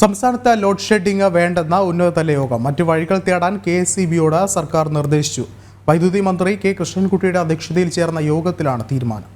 സംസ്ഥാനത്ത് load shedding വേണ്ടെന്ന ഉന്നതതല യോഗം. മറ്റു വഴികൾ തേടാൻ കെ എസ് സർക്കാർ നിർദ്ദേശിച്ചു. വൈദ്യുതി മന്ത്രി കെ കൃഷ്ണൻകുട്ടിയുടെ അധ്യക്ഷതയിൽ ചേർന്ന യോഗത്തിലാണ് തീരുമാനം.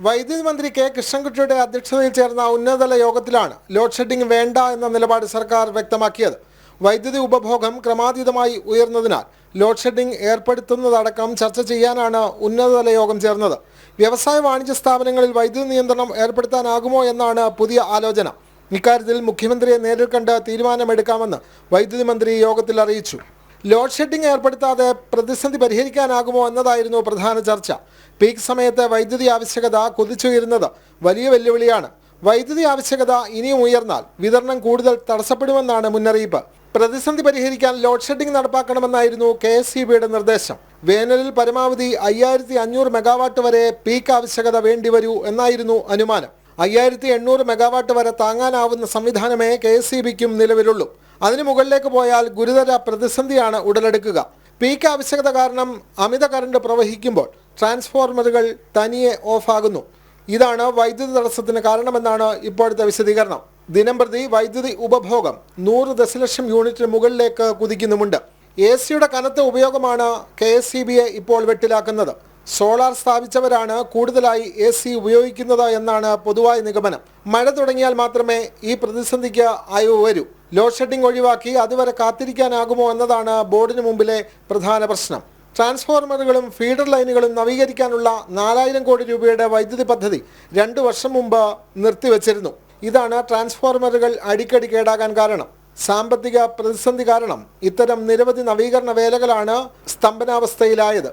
വൈദ്യുതി മന്ത്രി കെ കൃഷ്ണൻകുട്ടിയുടെ അധ്യക്ഷതയിൽ ചേർന്ന ഉന്നതതല യോഗത്തിലാണ് ലോഡ് ഷെഡിംഗ് വേണ്ട എന്ന നിലപാട് സർക്കാർ വ്യക്തമാക്കിയത്. വൈദ്യുതി ഉപഭോഗം ക്രമാതീതമായി ഉയർന്നതിനാൽ ലോഡ് ഷെഡിംഗ് ഏർപ്പെടുത്തുന്നതടക്കം ചർച്ച ചെയ്യാനാണ് ഉന്നതതല യോഗം ചേർന്നത്. വ്യവസായ വാണിജ്യ സ്ഥാപനങ്ങളിൽ വൈദ്യുതി നിയന്ത്രണം ഏർപ്പെടുത്താനാകുമോ എന്നാണ് പുതിയ ആലോചന. ഇക്കാര്യത്തിൽ മുഖ്യമന്ത്രിയെ നേരിൽ കണ്ട് തീരുമാനമെടുക്കാമെന്ന് വൈദ്യുതി മന്ത്രി യോഗത്തിൽ അറിയിച്ചു. ലോഡ് ഷെഡിംഗ് ഏർപ്പെടുത്താതെ പ്രതിസന്ധി പരിഹരിക്കാനാകുമോ എന്നതായിരുന്നു പ്രധാന ചർച്ച. പീക്ക് സമയത്തെ വൈദ്യുതി ആവശ്യകത കുതിച്ചുയരുന്നത് വലിയ വെല്ലുവിളിയാണ്. വൈദ്യുതി ആവശ്യകത ഇനിയും ഉയർന്നാൽ വിതരണം കൂടുതൽ തടസ്സപ്പെടുമെന്നാണ് മുന്നറിയിപ്പ്. പ്രതിസന്ധി പരിഹരിക്കാൻ ലോഡ് ഷെഡിംഗ് നടപ്പാക്കണമെന്നായിരുന്നു കെ എസ് സി ബിയുടെ നിർദ്ദേശം. വേനലിൽ പരമാവധി അയ്യായിരത്തി അഞ്ഞൂറ് മെഗാവാട്ട് വരെ പീക്ക് ആവശ്യകത വേണ്ടിവരൂ എന്നായിരുന്നു അനുമാനം. അയ്യായിരത്തി എണ്ണൂറ് മെഗാവാട്ട് വരെ താങ്ങാനാവുന്ന സംവിധാനമേ കെ എസ് സി ബിക്കും നിലവിലുള്ളൂ. അതിനു മുകളിലേക്ക് പോയാൽ ഗുരുതര പ്രതിസന്ധിയാണ് ഉടലെടുക്കുക. പീക്ക് ആവശ്യകത കാരണം അമിത കറണ്ട് പ്രവഹിക്കുമ്പോൾ ട്രാൻസ്ഫോർമറുകൾ തനിയെ ഓഫാകുന്നു. ഇതാണ് വൈദ്യുതി തടസ്സത്തിന് കാരണമെന്നാണ് ഇപ്പോഴത്തെ വിശദീകരണം. ദിനംപ്രതി വൈദ്യുതി ഉപഭോഗം നൂറ് ദശലക്ഷം യൂണിറ്റിന് മുകളിലേക്ക് കുതിക്കുന്നുമുണ്ട്. എ സിയുടെ കനത്ത ഉപയോഗമാണ് കെ എസ് സി ഇപ്പോൾ വെട്ടിലാക്കുന്നത്. സോളാർ സ്ഥാപിച്ചവരാണ് കൂടുതലായി എ സി ഉപയോഗിക്കുന്നത് എന്നാണ് പൊതുവായ നിഗമനം. മഴ തുടങ്ങിയാൽ മാത്രമേ ഈ പ്രതിസന്ധിക്ക് അയവ് വരൂ. ലോഡ് ഷെഡിംഗ് ഒഴിവാക്കി അതുവരെ കാത്തിരിക്കാനാകുമോ എന്നതാണ് ബോർഡിന് മുമ്പിലെ പ്രധാന പ്രശ്നം. ട്രാൻസ്ഫോർമറുകളും ഫീഡർ ലൈനുകളും നവീകരിക്കാനുള്ള നാലായിരം കോടി രൂപയുടെ വൈദ്യുതി പദ്ധതി രണ്ടു വർഷം മുമ്പ് നിർത്തിവച്ചിരുന്നു. ഇതാണ് ട്രാൻസ്ഫോർമറുകൾ അടിക്കടി കേടാകാൻ കാരണം. സാമ്പത്തിക പ്രതിസന്ധി കാരണം ഇത്തരം നിരവധി നവീകരണ വേലകളാണ് സ്തംഭനാവസ്ഥയിലായത്.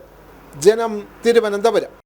ജനം തിരുവനന്തപുരം.